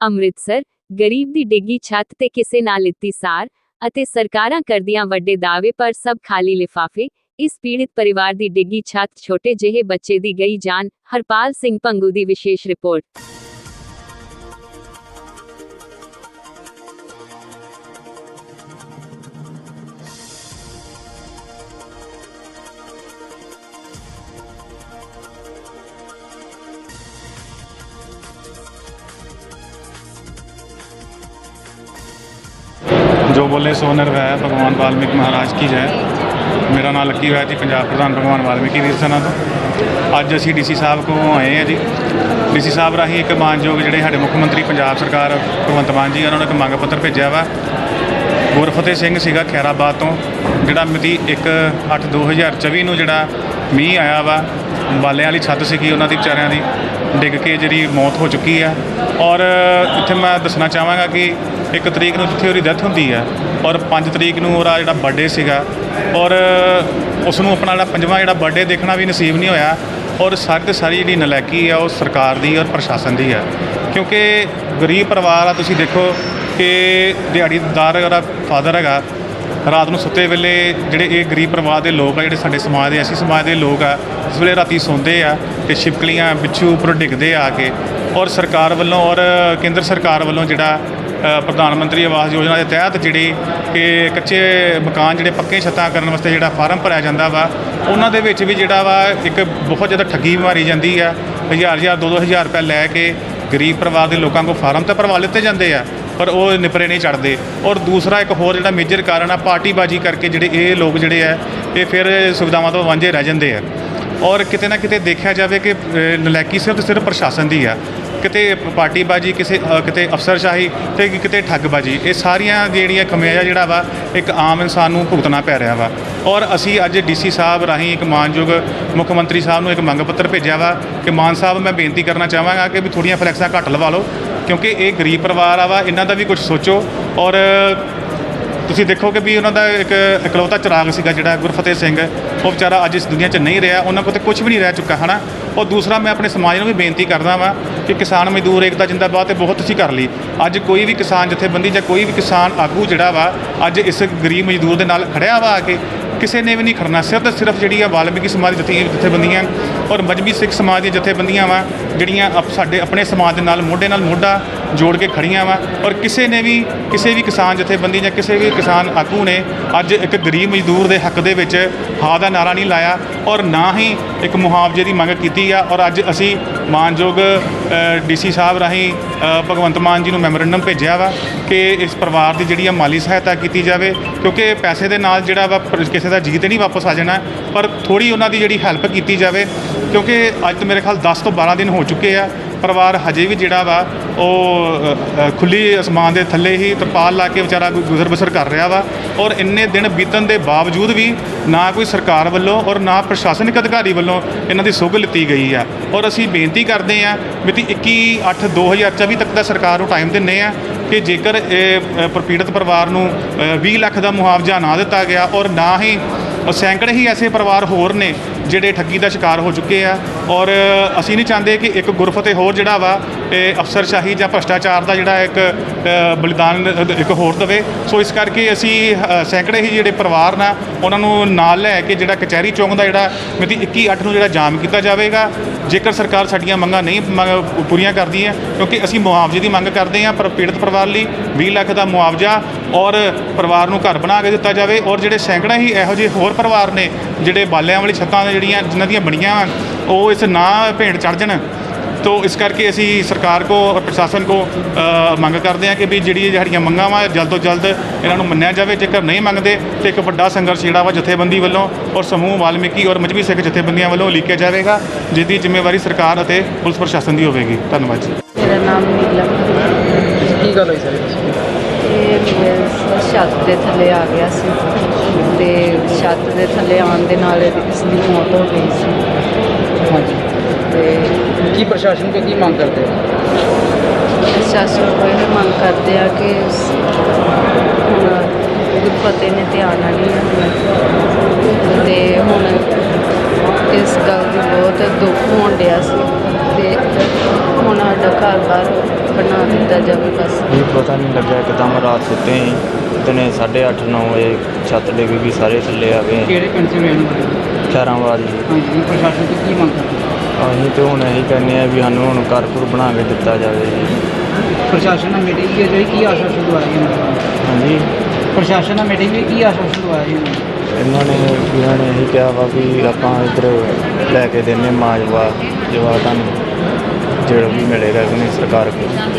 ਅੰਮ੍ਰਿਤਸਰ, ਗਰੀਬ ਦੀ ਡਿੱਗੀ ਛੱਤ ਤੇ ਕਿਸੇ ਨਾਲ ਲਿੱਤੀ ਸਾਰ ਅਤੇ ਸਰਕਾਰਾਂ ਕਰਦੀਆਂ ਵੱਡੇ ਦਾਅਵੇ ਪਰ ਸਭ ਖਾਲੀ ਲਿਫਾਫੇ, ਇਸ ਪੀੜਿਤ ਪਰਿਵਾਰ ਦੀ ਡਿੱਗੀ ਛੱਤ ਛੋਟੇ ਜਿਹੇ ਬੱਚੇ ਦੀ ਗਈ ਜਾਨ, ਹਰਪਾਲ ਸਿੰਘ ਪੰਗੂ ਦੀ ਵਿਸ਼ੇਸ਼ ਰਿਪੋਰਟ। ਜੋ ਬੋਲੇ, ਸੋ ਨਿਰਵੈ ਭਗਵਾਨ ਵਾਲਮੀਕ ਮਹਾਰਾਜ ਕੀ ਜੈ। ਮੇਰਾ ਨਾਮ ਲੱਕੀ ਹੋਇਆ ਜੀ, ਪੰਜਾਬ ਪ੍ਰਧਾਨ ਭਗਵਾਨ ਵਾਲਮੀਕੀ ਵੀਰ ਸਨਾ ਤੋਂ। ਅੱਜ ਅਸੀਂ ਡੀਸੀ ਸਾਹਿਬ ਕੋਲ ਆਏ ਹਾਂ ਜੀ। ਡੀਸੀ ਸਾਹਿਬ ਰਾਹੀਂ ਇੱਕ ਮਾਨਯੋਗ ਜਿਹੜੇ ਸਾਡੇ ਮੁੱਖ ਮੰਤਰੀ ਪੰਜਾਬ ਸਰਕਾਰ, ਭਗਵੰਤ ਮਾਨ ਜੀ, ਉਹਨਾਂ ਨੇ ਇੱਕ ਮੰਗ ਪੱਤਰ ਭੇਜਿਆ ਵਾ। ਗੁਰਫਤਿਹ ਸਿੰਘ ਸੀਗਾ ਖੈਰਾਬਾਦ ਤੋਂ, ਜਿਹੜਾ ਮਿਤੀ 1/8/2024 ਨੂੰ ਜਿਹੜਾ ਮੀਂਹ ਆਇਆ ਵਾ, ਬਾਲਿਆਂ ਵਾਲੀ ਛੱਤ ਸੀਗੀ ਉਹਨਾਂ ਦੀ ਵਿਚਾਰਿਆਂ ਦੀ, ਡਿੱਗ ਕੇ ਜਿਹੜੀ ਮੌਤ ਹੋ ਚੁੱਕੀ ਆ। ਔਰ ਇੱਥੇ ਮੈਂ ਦੱਸਣਾ ਚਾਹਾਂਗਾ ਕਿ ਇੱਕ ਤਰੀਕ ਨੂੰ ਜਿੱਥੇ ਉਹਦੀ ਡੈਥ ਹੁੰਦੀ ਆ, ਔਰ 5 ਤਰੀਕ ਨੂੰ ਉਹਦਾ ਜਿਹੜਾ ਬਰਥਡੇ ਸੀਗਾ, ਔਰ ਉਸ ਨੂੰ ਆਪਣਾ ਜਿਹੜਾ ਪੰਜਵਾਂ ਜਿਹੜਾ ਬਰਥਡੇ ਦੇਖਣਾ ਵੀ ਨਸੀਬ ਨਹੀਂ ਹੋਇਆ, ਔਰ ਸਾਰੀ ਤੇ ਸਾਰੀ ਜਿਹੜੀ ਨਲਾਇਕੀ ਆ, ਉਹ ਸਰਕਾਰ ਦੀ ਔਰ ਪ੍ਰਸ਼ਾਸਨ ਦੀ ਆ। ਕਿਉਂਕਿ ਗਰੀਬ ਪਰਿਵਾਰ ਆ, ਤੁਸੀਂ ਦੇਖੋ ਕਿ ਦਿਹਾੜੀਦਾਰ ਜਿਹੜਾ ਫਾਦਰ ਹੈਗਾ, ਰਾਤ ਨੂੰ ਸੁੱਤੇ ਵੇਲੇ ਜਿਹੜੇ ਇਹ ਗਰੀਬ ਪਰਿਵਾਰ ਦੇ ਲੋਕ ਆ, ਜਿਹੜੇ ਸਾਡੇ ਸਮਾਜ ਦੇ ਐਸੀ ਸਮਾਜ ਦੇ ਲੋਕ ਆ, ਇਸ ਵੇਲੇ ਰਾਤੀ ਸੌਂਦੇ ਆ ਤੇ ਛਿਪਕਲੀਆਂ ਬਿੱਛੂ ਉੱਪਰ ਡਿੱਗਦੇ ਆ ਕੇ, ਔਰ ਸਰਕਾਰ ਵੱਲੋਂ ਔਰ ਕੇਂਦਰ ਸਰਕਾਰ ਵੱਲੋਂ ਜਿਹੜਾ ਪ੍ਰਧਾਨ ਮੰਤਰੀ ਆਵਾਸ ਯੋਜਨਾ ਦੇ ਤਹਿਤ ਜਿਹੜੀ ਕਿ ਕੱਚੇ ਮਕਾਨ ਜਿਹੜੇ ਪੱਕੇ ਛੱਤਾਂ ਕਰਨ ਵਾਸਤੇ ਜਿਹੜਾ ਫਾਰਮ ਭਰਿਆ ਜਾਂਦਾ ਵਾ ਉਹਨਾਂ ਦੇ ਵਿੱਚ ਵੀ ਜਿਹੜਾ ਵਾ ਇੱਕ ਬਹੁਤ ਜ਼ਿਆਦਾ ਠੱਗੀ ਮਾਰੀ ਜਾਂਦੀ ਆ। ਹਜ਼ਾਰ ਹਜ਼ਾਰ ਦੋ ਦੋ ਹਜ਼ਾਰ ਰੁਪਏ ਲੈ ਕੇ ਗਰੀਬ ਪਰਿਵਾਰ ਦੇ ਲੋਕਾਂ ਕੋਲ ਫਾਰਮ ਤਾਂ ਭਰਵਾ ਲਿੱਤੇ ਜਾਂਦੇ ਆ ਪਰ ਉਹ ਨਿਪਰੇ ਨਹੀਂ ਚੜਦੇ ਔਰ ਦੂਸਰਾ ਇੱਕ ਹੋਰ ਜਿਹੜਾ ਮੇਜਰ ਕਾਰਨ ਆ ਪਾਰਟੀਬਾਜ਼ੀ ਕਰਕੇ ਜਿਹੜੇ ਇਹ ਲੋਕ ਜਿਹੜੇ ਆ ਇਹ ਫਿਰ ਸੁਵਿਧਾਵਾਂ ਤੋਂ ਵਾਂਝੇ ਰਹਿ ਜਾਂਦੇ ਆ। ਔਰ ਕਿਤੇ ਨਾ ਕਿਤੇ ਦੇਖਿਆ ਜਾਵੇ ਕਿ ਅ, ਨਲਾਇਕੀ ਸਿਰਫ ਤੇ ਸਿਰਫ ਪ੍ਰਸ਼ਾਸਨ ਦੀ ਆ। ਕਿਤੇ ਪਾਰਟੀਬਾਜ਼ੀ ਕਿਸੇ ਅ, ਕਿਤੇ ਅਫਸਰਸ਼ਾਹੀ ਤੇ ਕਿਤੇ ਠੱਗਬਾਜ਼ੀ ਇਹ ਸਾਰੀਆਂ ਜਿਹੜੀਆਂ ਖਮਿਆਜਾ ਜਿਹੜਾ ਵਾ ਇੱਕ ਆਮ ਇਨਸਾਨ ਨੂੰ ਭੁਗਤਣਾ ਪੈ ਰਿਹਾ ਵਾ। ਔਰ ਅਸੀਂ ਅੱਜ ਡੀਸੀ ਸਾਹਿਬ ਰਾਹੀਂ ਇੱਕ ਮਾਨਯੋਗ ਮੁੱਖ ਮੰਤਰੀ ਸਾਹਿਬ ਨੂੰ ਇੱਕ ਮੰਗ ਪੱਤਰ ਭੇਜਿਆ ਵਾ ਕਿ ਮਾਨ ਸਾਹਿਬ ਮੈਂ ਬੇਨਤੀ ਕਰਨਾ ਚਾਹਾਂਗਾ ਕਿ ਵੀ ਥੋੜੀਆਂ ਫਲੈਕਸਾਂ ਘੱਟ ਲਵਾ ਲਓ ਕਿਉਂਕਿ ਇਹ ਗਰੀਬ ਪਰਿਵਾਰ ਆ ਵਾ ਇਹਨਾਂ ਦਾ ਵੀ ਕੁਝ ਸੋਚੋ। ਔਰ ਤੁਸੀਂ ਦੇਖੋ ਕਿ ਵੀ ਉਹਨਾਂ ਦਾ ਇੱਕ ਇਕਲੌਤਾ ਚਿਰਾਗ ਸੀਗਾ ਜਿਹੜਾ ਗੁਰਫਤਿਹ ਸਿੰਘ, ਉਹ ਵਿਚਾਰਾ ਅੱਜ ਇਸ ਦੁਨੀਆ 'ਚ ਨਹੀਂ ਰਿਹਾ, ਉਹਨਾਂ ਕੋਲ ਤੇ ਕੁਝ ਵੀ ਨਹੀਂ ਰਹਿ ਚੁੱਕਾ, ਹਨਾ? ਔਰ ਦੂਸਰਾ ਮੈਂ ਆਪਣੇ ਸਮਾਜ ਨੂੰ ਵੀ ਬੇਨਤੀ ਕਰਦਾ ਵਾਂ ਕਿ ਕਿਸਾਨ ਮਜ਼ਦੂਰ, ਏਕਤਾ, ਜਿੰਦਾਬਾਦ ਤੇ ਬਹੁਤ ਤੁਸੀਂ ਕਰ ਲਈ। ਅੱਜ ਕੋਈ ਵੀ ਕਿਸਾਨ ਜਥੇਬੰਦੀ ਜਾਂ ਕੋਈ ਵੀ ਕਿਸਾਨ ਆਗੂ ਜਿਹੜਾ ਵਾ, ਅੱਜ ਇਸ ਗਰੀਬ ਮਜ਼ਦੂਰ ਦੇ ਨਾਲ ਖੜਿਆ ਵਾ ਆ ਕੇ, ਕਿਸੇ ਨੇ ਵੀ ਨਹੀਂ ਖੜਨਾ, ਸਿਰਫ ਤੇ ਸਿਰਫ ਜਿਹੜੀ ਆ ਵਾਲਮੀਕੀ ਸਮਾਜ ਜਥੇ ਜਥੇਬੰਦੀਆਂ ਔਰ ਮਜਬੀ ਸਿੱਖ ਸਮਾਜ ਦੀਆਂ ਜਥੇਬੰਦੀਆਂ ਵਾ, ਜਿਹੜੀਆਂ ਆਪ- ਸਾਡੇ ਆਪਣੇ ਸਮਾਜ ਦੇ ਨਾਲ, ਮੋਢੇ ਨਾਲ ਮੋਢਾ ਜੋੜ ਕੇ ਖੜੀਆਂ ਵਾ। ਔਰ ਕਿਸੇ ਨੇ ਵੀ, ਕਿਸੇ ਵੀ ਕਿਸਾਨ ਜਥੇਬੰਦੀ ਜਾਂ ਕਿਸੇ ਵੀ ਕਿਸਾਨ ਆਗੂ ਨੇ ਅੱਜ ਇੱਕ ਗਰੀਬ ਮਜ਼ਦੂਰ ਦੇ ਹੱਕ ਦੇ ਵਿੱਚ ਹਾਂ ਦਾ ਨਾਰਾ ਨਹੀਂ ਲਾਇਆ ਔਰ ਨਾ ਹੀ ਇੱਕ ਮੁਆਵਜ਼ੇ ਦੀ ਮੰਗ ਕੀਤੀ ਆ। ਔਰ ਅੱਜ ਅਸੀਂ ਮਾਨਯੋਗ ਡੀਸੀ ਸਾਹਿਬ ਰਾਹੀਂ ਭਗਵੰਤ ਮਾਨ ਜੀ ਨੂੰ ਮੈਮੋਰੰਡਮ ਭੇਜਿਆ ਵਾ ਕਿ ਇਸ ਪਰਿਵਾਰ ਦੀ ਜਿਹੜੀ ਆ ਮਾਲੀ ਸਹਾਇਤਾ ਕੀਤੀ ਜਾਵੇ। ਕਿਉਂਕਿ ਪੈਸੇ ਦੇ ਨਾਲ ਜਿਹੜਾ ਵਾ ਕਿਸੇ ਦਾ ਜੀਤ ਨਹੀਂ ਵਾਪਸ ਆ ਜਾਣਾ। ਪਰ ਥੋੜੀ ਉਹਨਾਂ ਦੀ ਜਿਹੜੀ ਹੈਲਪ ਕੀਤੀ ਜਾਵੇ। ਕਿਉਂਕਿ ਅੱਜ ਤੋਂ ਮੇਰੇ ਖਿਆਲ 10 ਤੋਂ 12 ਦਿਨ ਹੋ ਚੁੱਕੇ ਆ। ਪਰਿਵਾਰ ਹਜੇ ਵੀ ਜਿਹੜਾ ਵਾ ਉਹ ਅ, ਖੁੱਲੀ ਅਸਮਾਨ ਦੇ ਥੱਲੇ ਹੀ ਤਰਪਾਲ ਲਾ ਕੇ ਵਿਚਾਰਾ ਗੁਜ਼ਰ ਬਸਰ ਕਰ ਰਿਹਾ ਵਾ ਔਰ ਇੰਨੇ ਦਿਨ ਬੀਤਣ ਦੇ ਬਾਵਜੂਦ ਵੀ ਨਾ ਕੋਈ ਸਰਕਾਰ ਵੱਲੋਂ ਔਰ ਨਾ ਪ੍ਰਸ਼ਾਸਨਿਕ ਅਧਿਕਾਰੀ ਵੱਲੋਂ ਇਹਨਾਂ ਦੀ ਸੁੱਘ ਲਿੱਤੀ ਗਈ ਆ। ਔਰ ਅਸੀਂ ਬੇਨਤੀ ਕਰਦੇ ਆ ਮਿਤੀ 21 8 2024 ਤੱਕ ਦਾ ਸਰਕਾਰ ਨੂੰ ਟਾਈਮ ਦਿੰਨੇ ਆ ਕਿ ਜੇਕਰ ਇਹ ਅ, ਪ੍ਰਪੀੜਤ ਪਰਿਵਾਰ ਨੂੰ ਅ, 20 ਲੱਖ ਦਾ ਮੁਆਵਜ਼ਾ ਨਾ ਦਿੱਤਾ ਗਿਆ ਔਰ ਨਾ ਹੀ ਸੈਂਕੜੇ ਹੀ ਐਸੇ ਪਰਿਵਾਰ ਹੋਰ ਨੇ ਜਿਹੜੇ ਠੱਗੀ ਦਾ ਸ਼ਿਕਾਰ ਹੋ ਚੁੱਕੇ ਆ। ਔਰ ਅਸੀਂ ਨਹੀਂ ਚਾਹੁੰਦੇ ਕਿ ਇੱਕ ਗੁਰਫਤਿਹ ਹੋਰ ਜਿਹੜਾ ਵਾ, ਇਹ ਅਫਸਰਸ਼ਾਹੀ ਜਾਂ ਭ੍ਰਸ਼ਟਾਚਾਰ ਦਾ ਜਿਹੜਾ ਇੱਕ ਬਲੀਦਾਨ, ਇੱਕ ਹੋਰ ਦਵੇ। ਸੋ ਇਸ ਕਰਕੇ ਅਸੀਂ ਸੈਂਕੜੇ ਹੀ ਜਿਹੜੇ ਪਰਿਵਾਰ ਨਾ, ਉਹਨਾਂ ਨੂੰ ਨਾਲ ਲੈ ਕੇ ਜਿਹੜਾ ਕਚਹਿਰੀ ਚੌਂਕ ਦਾ ਜਿਹੜਾ ਮਿਤੀ 21 8 ਨੂੰ ਜਿਹੜਾ ਜਾਮ ਕੀਤਾ ਜਾਵੇਗਾ। ਜੇਕਰ ਸਰਕਾਰ ਸਾਡੀਆਂ ਮੰਗਾਂ ਨਹੀਂ ਪੂਰੀਆਂ ਕਰਦੀ ਹੈ, ਕਿਉਂਕਿ ਅਸੀਂ ਮੁਆਵਜ਼ੇ ਦੀ ਮੰਗ ਕਰਦੇ ਹਾਂ ਪਰ ਪੀੜਤ ਪਰਿਵਾਰ ਲਈ 20 ਲੱਖ ਦਾ ਮੁਆਵਜ਼ਾ ਔਰ ਪਰਿਵਾਰ ਨੂੰ ਘਰ ਬਣਾ ਕੇ ਦਿੱਤਾ ਜਾਵੇ। ਔਰ ਜਿਹੜੇ ਸੈਂਕੜਾ ਹੀ ਇਹੋ ਜਿਹੇ ਹੋਰ ਪਰਿਵਾਰ ਨੇ, ਜਿਹੜੇ ਬਾਲਿਆਂ ਵਾਲੀ ਛੱਤਾਂ ਦੇ ਜਿਹੜੀਆਂ ਜਿਨ੍ਹਾਂ ਦੀਆਂ ਬਣੀਆਂ ਵਾਂ, ਉਹ ਇਸ ਨਾ ਭੇਂਟ ਚੜ ਜਾਣ। ਤੋ ਇਸ ਕਰਕੇ ਅਸੀਂ ਸਰਕਾਰ ਕੋ ਔਰ ਪ੍ਰਸ਼ਾਸਨ ਕੋ ਮੰਗ ਕਰਦੇ ਹਾਂ ਕਿ ਵੀ ਜਿਹੜੀ ਸਾਡੀਆਂ ਮੰਗਾਂ ਵਾ ਜਲਦ ਤੋਂ ਜਲਦ ਇਹਨਾਂ ਨੂੰ ਮੰਨਿਆ ਜਾਵੇ। ਜੇਕਰ ਨਹੀਂ ਮੰਗਦੇ ਤੇ ਇੱਕ ਵੱਡਾ ਸੰਘਰਸ਼ ਜਿਹੜਾ ਵਾ ਜਥੇਬੰਦੀ ਵੱਲੋਂ ਔਰ ਸਮੂਹ ਵਾਲਮੀਕੀ ਔਰ ਮਜਬੀ ਸਿੱਖ ਜਥੇਬੰਦੀਆਂ ਵੱਲੋਂ ਲਿਖਿਆ ਜਾਵੇਗਾ ਜਿਹਦੀ ਜ਼ਿੰਮੇਵਾਰੀ ਸਰਕਾਰ ਅਤੇ ਪੁਲਿਸ ਪ੍ਰਸ਼ਾਸਨ ਦੀ ਹੋਵੇਗੀ। ਧੰਨਵਾਦ ਜੀ। ਮੇਰਾ ਨਾਮ ਨੀਲਮ ਕੀ ਗੱਲ ਹੋਈ ਸਾਰੀ? ਇਹ ਛੱਤ ਦੇ ਥੱਲੇ ਆ ਗਿਆ ਸੀ ਤੇ ਛੱਤ ਦੇ ਥੱਲੇ ਆਉਣ ਦੇ ਨਾਲ ਇਸ ਦੀ ਮੌਤ ਹੋ ਗਈ ਸੀ। ਹਾਂਜੀ। ਤੇ ਕੀ ਪ੍ਰਸ਼ਾਸਨ ਤੋਂ ਕੀ ਮੰਗ ਕਰਦੇ ਹੋ? ਪ੍ਰਸ਼ਾਸਨ ਕੋਲ ਇਹ ਮੰਗ ਕਰਦੇ ਆ ਕਿ ਗੁਰਫਤਿਹ ਨੇ ਧਿਆਨ ਨਹੀਂ ਰੱਖਣਾ ਤੇ ਹੁਣ ਇਸ ਗੱਲ ਦੀ ਬਹੁਤ ਦੁੱਖ ਹੋਣ ਡਿਆ ਸੀ ਤੇ ਹੁਣ ਸਾਡਾ ਘਰ ਬਾਰ ਬਣਾ ਦਿੱਤਾ ਜਾਵੇ ਬਸ। ਇਹ ਪਤਾ ਨਹੀਂ ਲੱਗਿਆ ਇੱਕਦਮ ਰਾਤ ਸੁੱਤੇ ਸੀ। ਦਿਨੇ 8:30 9 ਵਜੇ ਛੱਤ ਡਿੱਗ ਗਈ ਸਾਰੇ ਥੱਲੇ ਆ ਗਏ। ਕਿਹੜੇ ਪਿੰਡ ਸੇ ਰਹਿਣ ਵਾਲੇ ਖੈਰਾਂਬਾਦ ਜੀ। ਹਾਂਜੀ ਜੀ ਪ੍ਰਸ਼ਾਸਨ ਤੋਂ ਕੀ ਮੰਗ ਕਰਦੇ ਹੋ? ਅਸੀਂ ਤੇ ਹੁਣ ਇਹੀ ਕਹਿੰਦੇ ਆ ਵੀ ਸਾਨੂੰ ਹੁਣ ਘਰ ਘਰ ਬਣਾ ਕੇ ਦਿੱਤਾ ਜਾਵੇ ਜੀ। ਪ੍ਰਸ਼ਾਸਨ ਨਾਲ ਮੀਟਿੰਗ ਕੀ ਹੋਈ ਕੀ ਆਸ਼ਵਾਸਨ ਦਵਾਇਆ ਜੀ ਨੇ? ਹਾਂਜੀ। ਪ੍ਰਸ਼ਾਸਨ ਨਾਲ ਮੀਟਿੰਗ ਹੋਈ ਕੀ ਆਸ਼ਵਾਸਨ ਦਵਾਇਆ ਜੀ ਇਹਨਾਂ ਨੇ? ਇਹਨਾਂ ਨੇ ਇਹਨਾਂ ਨੇ ਇਹੀ ਕਿਹਾ ਵਾ ਵੀ ਆਪਾਂ ਇੱਧਰ ਲੈ ਕੇ ਦਿੰਨੇ ਮਾਜਵਾ ਜਵਾ ਤੁਹਾਨੂੰ। ਜਿਹੜਾ ਵੀ ਮਿਲੇਗਾ ਕਿ ਨਹੀਂ ਸਰਕਾਰ ਕੋਲ।